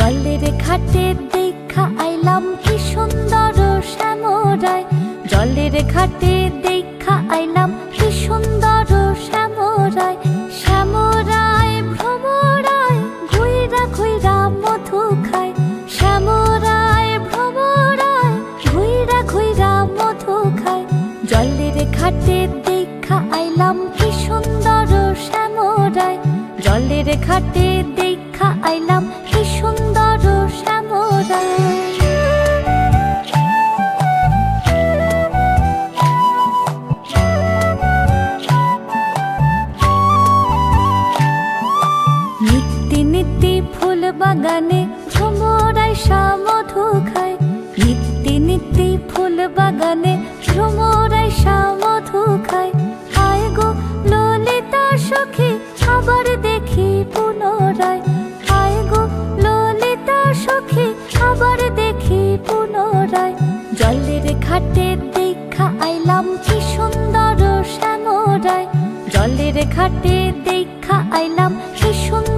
জলের ঘাটে দেখা আইলাম কি সুন্দর শ্যামরায়। জলের ঘাটে দেখা আইলাম কি সুন্দর শ্যামরায়। শ্যামরায় ভ্রমরায়, ঘুইরা ঘুইরা মধু খায়। শ্যামরায় ভ্রমরায়, ঘুইরা ঘুইরা মধু খায়। জলের ঘাটে দেখা আইলাম কি সুন্দর শ্যামরায়। জলের ঘাটে দেখা আইলাম ফুল বাগানে ভ্রমরাই মধু খায়। নিত্যি নিত্যি ফুল বাগানে ভ্রমরাই মধু খায়। আয় গো ললিতা সখী, আবার দেখি পুনরায়। আয় গো ললিতা সখী, আবার দেখি পুনরায়। জলের ঘাটে দেখা আইলাম কি সুন্দর শ্যামরায়। জলের ঘাটে দেখা আইলাম কি সুন্দর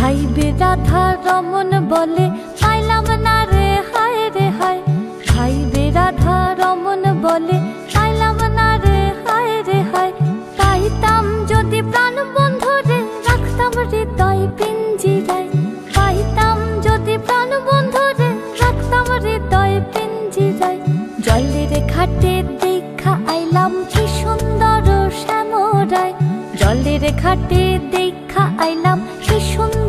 ভাই রাধা রমন বলে, পাইলাম না রে, হায় রে, হায়। ভাই রাধা রমন বলে, পাইলাম না রে, হায় রে, হায়। পাইতাম যদি প্রাণ বন্ধু রে, রাখতাম হৃদয় পিঞ্জিরায়। পাইতাম যদি প্রাণ বন্ধু রে, রাখতাম হৃদয় পিঞ্জিরায়। জলের ঘাটে দেখা আইলাম কি সুন্দর শ্যামরায়। জলের ঘাটে দেখা আইলাম কি সুন্দর